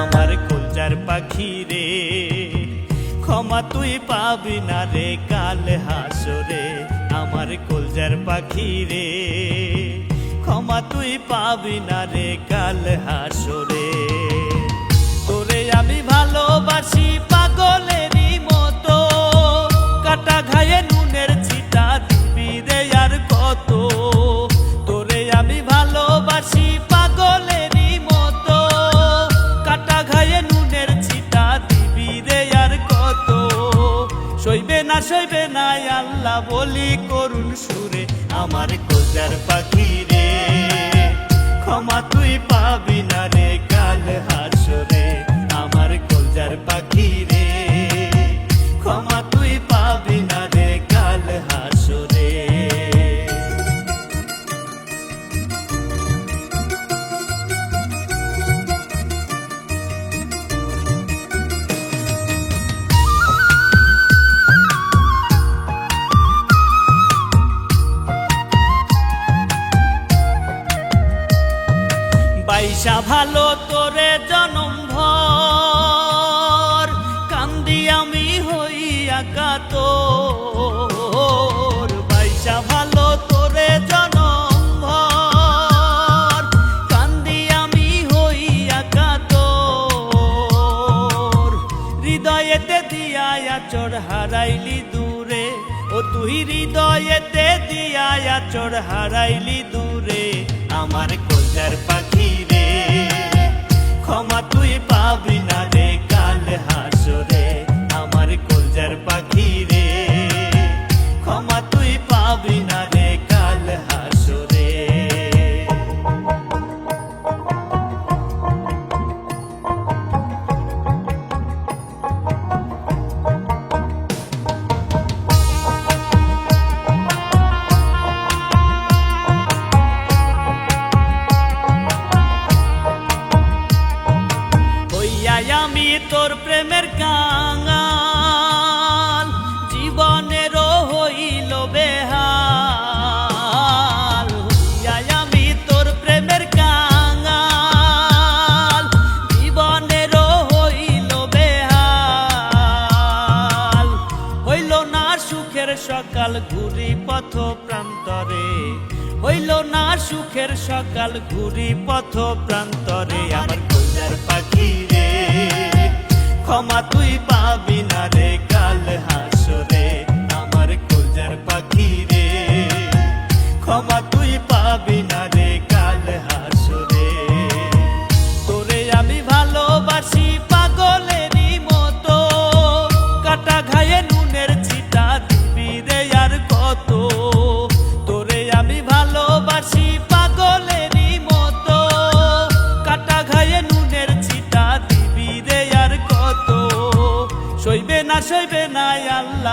আমার কলজার পাখি রে, ক্ষমা তুই পাবি না রে, কাল হাসরে। আমার কলজার পাখি রে ক্ষমা তুই পাবি না রে কাল হাসরে। তোরে আমি ভালোবাসি পাগলেরই মতো। কাটা ঘায়ে নুনের ছিটা দিবি রে আর কত। তোরে আমি ভালোবাসি পাগলেরই মতো। কাটা ঘায়ে নুনের ছিটা দিবি রে আর কত। সইবে না সইবে না, আল্লাহ বলি করুন সুরে। আমার কোজার পাখি ভালো তোরে জনম ভর। কান্দি আমি হইয়া কাতর। বাইসা ভালো কান্দি আমি হারাইলি দূরে। ও তুই হৃদয়েতে দিয়ায়া চোর হারাইলি দূরে। আমার কলজার পাখি ক্ষমা তুই পাবি না রে কাল হাসরে। হইল না সুখের সকাল ঘুরি পথ প্রান্তরে। আমার কইলার পাখি রে ক্ষমা তুই পাবি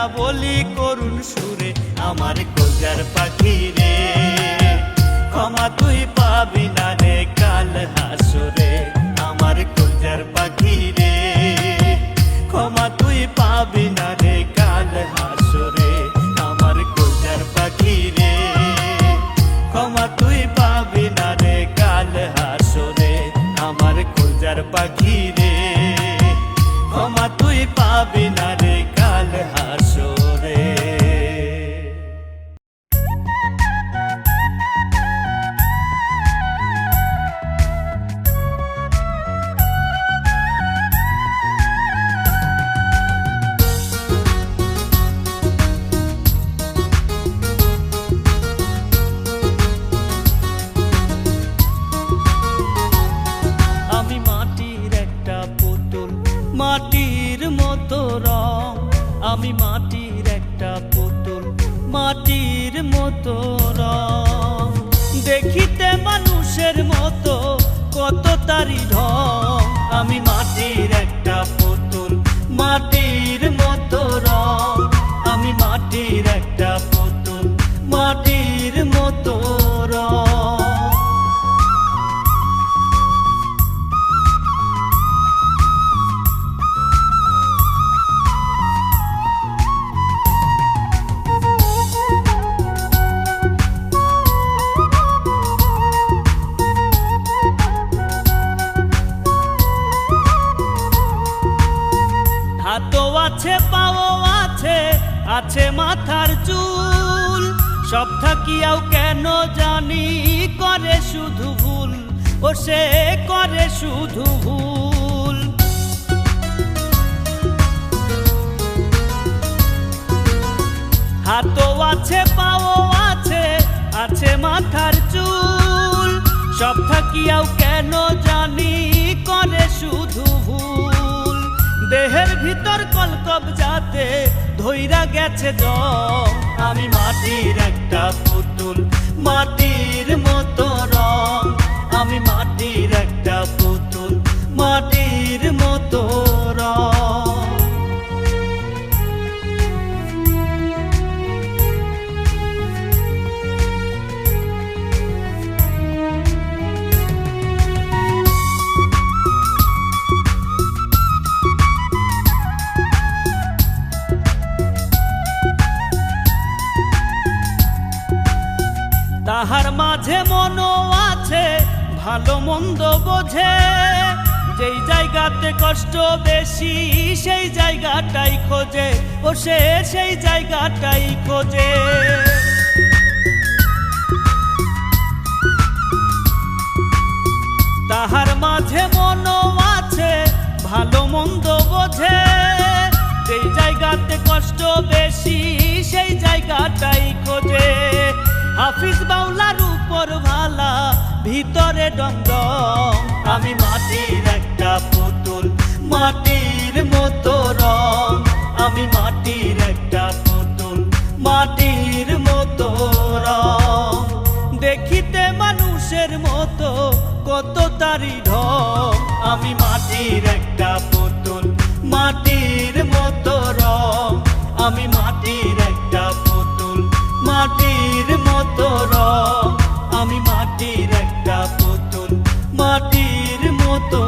বলি করুণ সুরে আমার কোজার পাখি রে। ক্ষমা তুই আমি মাটির একটা পুতুল, মাটির মতো রং। দেখিতে মানুষের মতো কত তারি ঢং। আমি মাটির আছে মাথার চুল। সব থাকিয়াও কেন জানি করে শুধু ভুল, ও সে করে শুধু ভুল। হাতও আছে, পাও আছে আছে মাথার চুল। সব থাকিয়াও কেন জানি করে শুধু ভুল। দেহের ভিতর কলকব যাতে ধইরা গেছে দ আমি মাটির একটা পুতুল, মাটির মতো রং। আমি মাটির একটা পুতুল, মাটির মতো রং। তাহার মাঝে মনও আছে, ভালো মন্দ বোঝে। যেই জায়গাতে কষ্ট বেশি, সেই জায়গাটাই খোঁজে, ও সে সেই জায়গাটাই খোঁজে। তাহার মাঝে মনও আছে, ভালো মন্দ বোঝে। যেই জায়গাতে কষ্ট বেশি, সেই জায়গাটাই খোঁজে। হাফিজ বাউলার উপর ভালা ভিতরে ডংডং। আমি মাটির একটা পুতুল, মাটির মতো রং। আমি মাটির একটা পুতুল, মাটির মতো রং। দেখিতে মানুষের মতো কত তারি ঢং। আমি মাটির একটা রং আমি মাটির একটা পুতুল মাটির মতো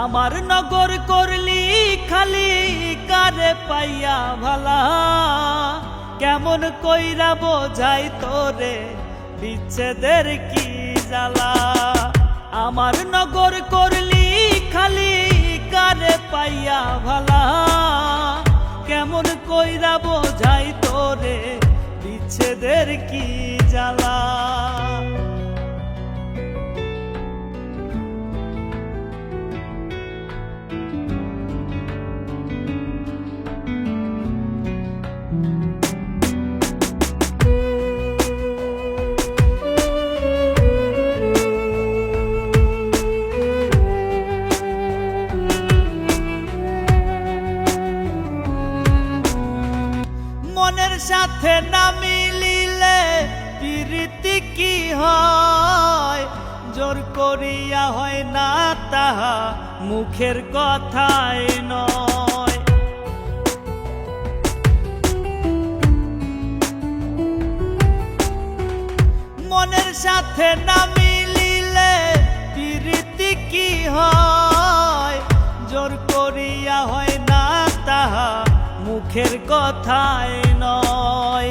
আমার নগর করলি খালি কারে পাইয়া ভালা? কেমন কইরা বোঝাই তোরে? বিচ্ছেদের কি জ্বালা? আমার নগর করলি খালি কারে পাইয়া ভালা? কেমন কইরা বোঝাই তোরে? বিচ্ছেদের কি মুখের কথাই নয়। মনের সাথে না মিলিলে প্রীতি কি হয়? জোর করিয়া হয় না তাহা মুখের কথায় নয়।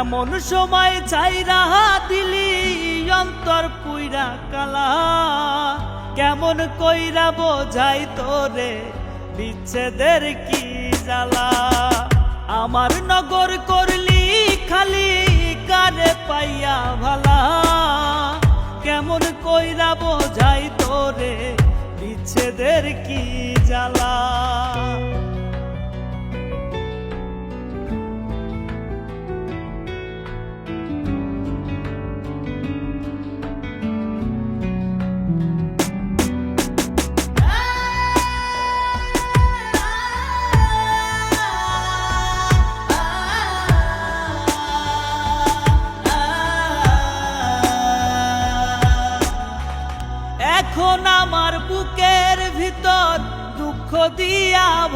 এমন সময় চাই রাহা দিলি অন্তর পুইরা কালা। কেমন কইরা বোঝাই তোরে? বিচ্ছেদের কি জ্বালা? আমার নগর করলি খালি কারে পাইয়া ভালা? কেমন কইরা বোঝাই তোরে? বিচ্ছেদের কি জ্বালা?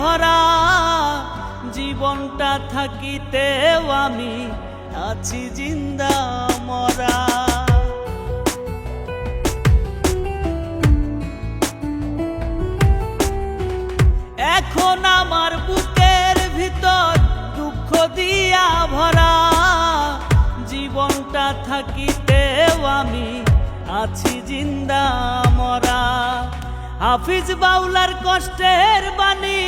ভরা, জীবনটা থাকিতেও আমি আছি জিন্দা মরা। এখন আমার বুকের ভিতর দুঃখ দিয়া ভরা, জীবনটা থাকিতেও আমি আছি জিন্দা মরা। হাফিজ বাউলার কষ্টের বাণী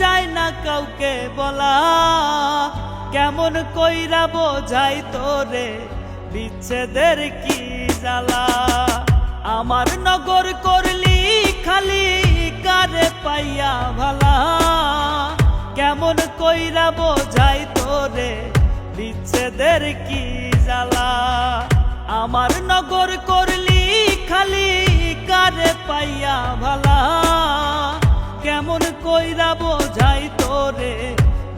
যায় না কাউকে বলা। কেমন কইরা বোঝাই তোরে, বিচ্ছেদের কি জ্বালা? আমার নগর করলি খালি, কারে পাইয়া ভালা? কেমন কইরা বোঝাই তোরে, বিচ্ছেদের কি জ্বালা? আমার নগর করলি খালি কারে পাইয়া ভালা। কেমন কইরা বোঝাই তোরে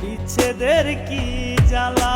বিচ্ছেদের কি জ্বালা?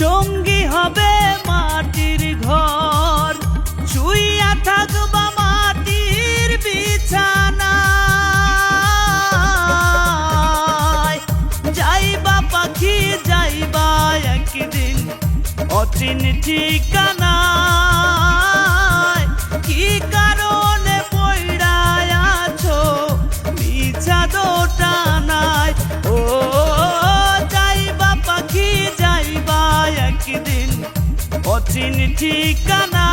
সঙ্গী হবে মাটির ঘর। শুইয়া থাকবা মাটির বিছানায় যাইবা পাখি যাইবা একদিন। অচিন ঠিকানায় অচিন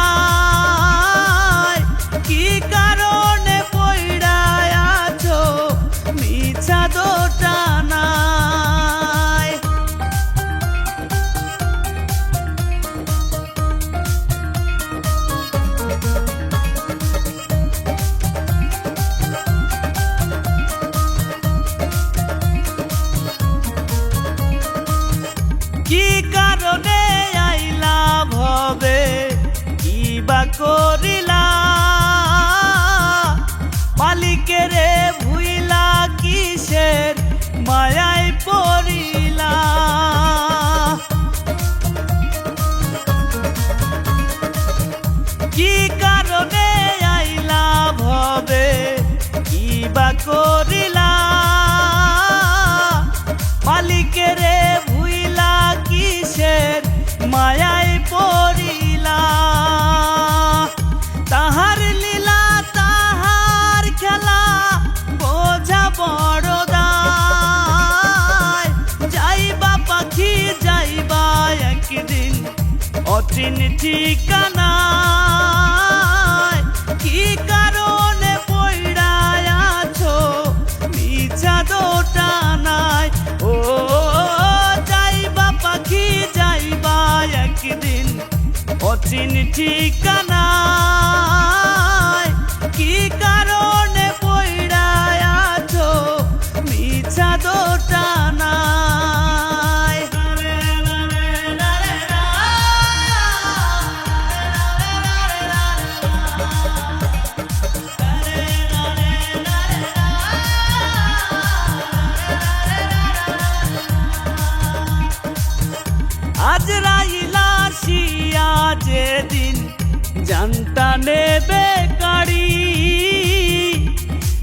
করিলা। মালিকেরে ভুইলা কিসের মায়ায় পড়িলা। তাহার লীলা, তাহার খেলা, বোঝা বড় দায়। যাইবা পাখি, যাইবা একদিন, অচিন ঠিকানায় অচিন ঠিকানায়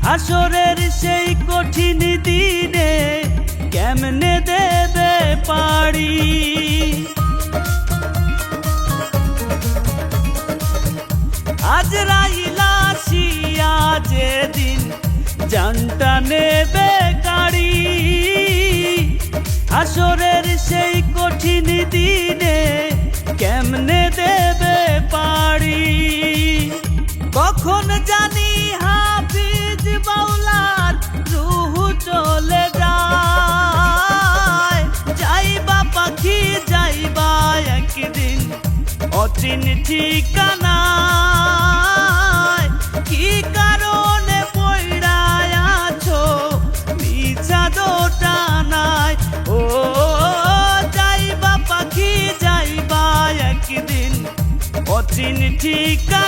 আসরের সেই কঠিন দিনে কেমনে দেবে পাড়ি? আজ রাইলা শিয়া যেদিন জানটা নেবে গাড়ি আসরের সেই কঠিন দিনে কেমনে দেবে অচিন ঠিকানা কি কারণে পয়ড়ায় আছো? মিছা দোটানায় ও, যাইবা পাখি, যাইবা একদিন। অচিন ঠিকানায়